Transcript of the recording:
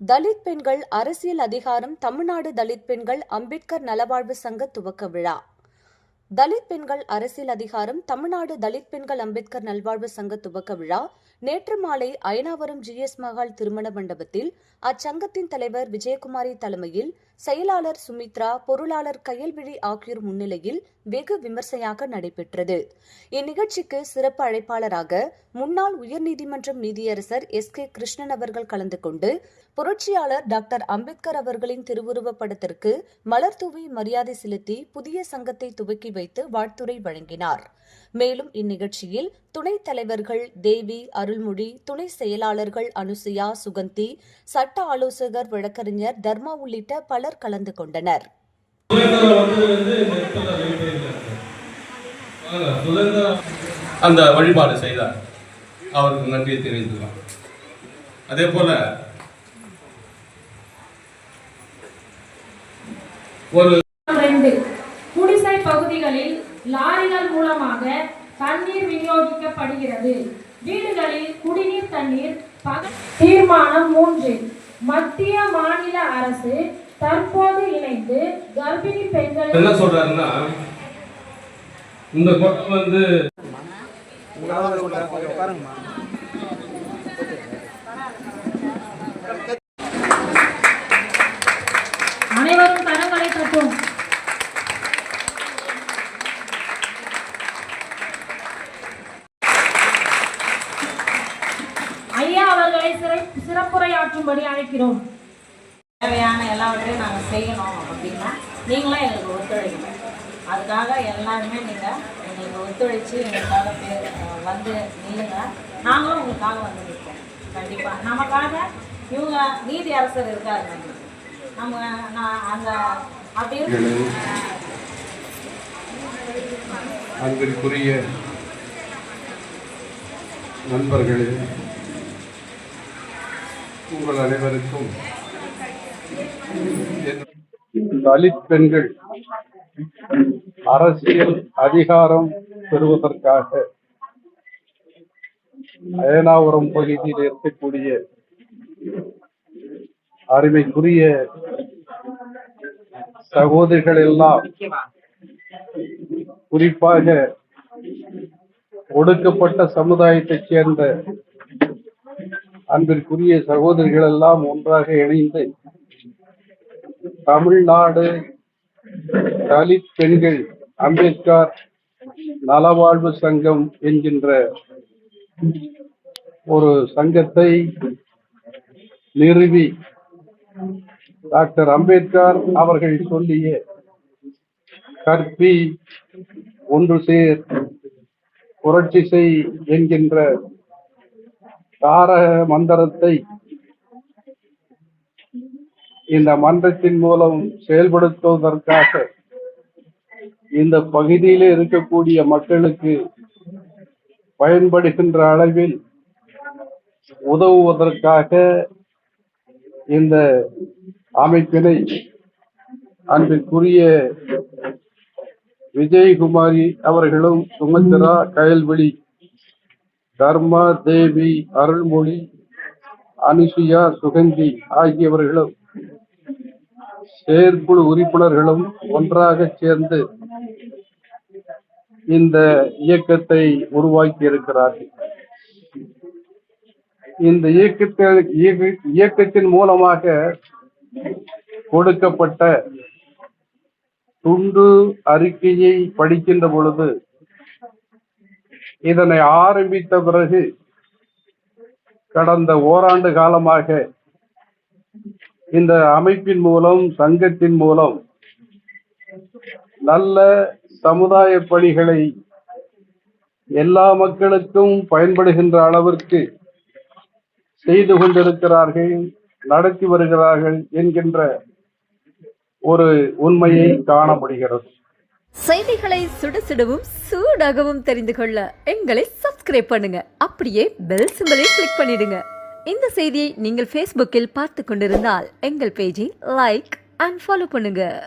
தலித் பெண்கள் அரசியல் அதிகாரம் தமிழ்நாடு தலித் பெண்கள் அம்பேத்கர் நலவாழ்வு சங்க துவக்க விழா. தலித் பெண்கள் அரசியல் அதிகாரம் தமிழ்நாடு தலித் பெண்கள் அம்பேத்கர் நல்வாழ்வு சங்க துவக்க விழா நேற்று மாலை அயனாவரம் ஜிஎஸ் மகால் திருமண மண்டபத்தில் அச்சங்கத்தின் தலைவர் விஜயகுமாரி தலைமையில் செயலாளர் சுமித்ரா பொருளாளர் கையல்விழி ஆகியோர் முன்னிலையில் வெகு விமர்சையாக நடைபெற்றது. இந்நிகழ்ச்சிக்கு சிறப்பு அழைப்பாளராக முன்னாள் உயர்நீதிமன்றம் நீதியரசர் எஸ். கே. கிருஷ்ணன் அவர்கள் கலந்து கொண்டு புரட்சியாளர் டாக்டர் அம்பேத்கர் அவர்களின் திருவுருவப் படத்திற்கு மலர் தூவி மரியாதை செலுத்தி புதிய சங்கத்தை துவக்கி வைத்து வாழ்த்துரை வழங்கினார். மேலும் இந்நிகழ்ச்சியில் துணைத் தலைவர்கள் தேவி அருள்மொழி துணை செயலாளர்கள் அனுசுயா சுகந்தி சட்ட ஆலோசகர் வழக்கறிஞர் தர்மா உள்ளிட்ட பல பலர் கலந்து கொண்டனர். அந்த வழிபாடு செய்தார். அவருக்கு நன்றியை தெரிவித்துக்கலாம் அதே போல ஒரு குடிசை பகுதிகளில் லாரிகள் மூலமாக தண்ணீர் விநியோகிக்கப்படுகிறது. வீடுகளில் குடிநீர் தண்ணீர் தீர்மானம் மூன்று. மத்திய மாநில அரசு தற்போது இணைந்து கர்ப்பிணி பெண்கள் என்ன சொல்றாருன்னா இந்த குளம் வந்து அனைவரும் கரங்களை தட்டும் ஐயா அவர்களை சிறை சிறப்புரையாற்றும்படி அழைக்கிறோம். தேவையான எல்லாவற்றையும் நாங்கள் செய்யணும் அப்படின்னா நீங்களும் எங்களுக்கு ஒத்துழைக்கணும் அதுக்காக எல்லாருமே நீங்கள் எங்களுக்கு ஒத்துழைச்சு எங்களுக்காக பேர் வந்து நில்லுங்க. நாங்களும் உங்களுக்காக வந்து நிற்போம். கண்டிப்பாக நமக்காக இவங்க நீதி அரசர் இருக்காரு நம்ம நான் அந்த அப்படி அன்பிற்குரிய நண்பர்களே உங்கள் அனைவருக்கும் தலித் பெண்கள் அரசியல் அதிகாரம் பெறுவதற்காக அயனாவரம் பகுதியில் இருக்கக்கூடிய அருமைக்குரிய சகோதரிகள் எல்லாம் குறிப்பாக ஒடுக்கப்பட்ட சமுதாயத்தைச் சேர்ந்த அன்பிற்குரிய சகோதரிகள் எல்லாம் ஒன்றாக இணைந்து தமிழ்நாடு தலித் பெண்கள் அம்பேத்கர் நலவாழ்வு சங்கம் என்கின்ற ஒரு சங்கத்தை நிறுவி டாக்டர் அம்பேத்கர் அவர்கள் சொல்லிய கற்பி ஒன்று சேர் புரட்சி செய் என்கின்ற தாரக மந்திரத்தை இந்த மன்றத்தின் மூலம் செயல்படுத்துவதற்காக இந்த பகுதியிலே இருக்கக்கூடிய மக்களுக்கு பயன்படுகின்ற அளவில் உதவுவதற்காக இந்த அமைப்பினை அன்பிற்குரிய விஜயகுமாரி அவர்களும் சுமந்திரா கயல்விழி தர்மா தேவி அருள்மொழி அனுசுயா சுகந்தி ஆகியவர்களும் செயற்குழு உறுப்பினர்களும் ஒன்றாக சேர்ந்து இந்த இயக்கத்தை உருவாக்கி இருக்கிறார்கள் இந்த இயக்கத்தை இயக்க- இயக்கத்தின் மூலமாக கொடுக்கப்பட்ட துண்டு அறிக்கையை படிக்கின்ற பொழுது இதனை ஆரம்பித்த பிறகு கடந்த ஓராண்டு காலமாக இந்த அமைப்பின் மூலம் சங்கத்தின் மூலம் நல்ல சமுதாய பணிகளை எல்லா மக்களுக்கும் பயன்படுகின்ற அளவிற்கு செய்து கொண்டிருக்கிறார்கள் நடத்தி வருகிறார்கள் என்கின்ற ஒரு உண்மையை காண முடிகிறது செய்திகளை சுடசுடவும் சூடாகவும் தெரிந்து கொள்ள எங்களை சப்ஸ்கிரைப் பண்ணுங்க. அப்படியே பெல் சிம்பலையும் கிளிக் பண்ணிடுங்க. இந்த செய்தியை நீங்கள் ஃபேஸ்புக்கில் பார்த்து கொண்டிருந்தால் எங்கள் பேஜை லைக் அண்ட் ஃபாலோ பண்ணுங்கள்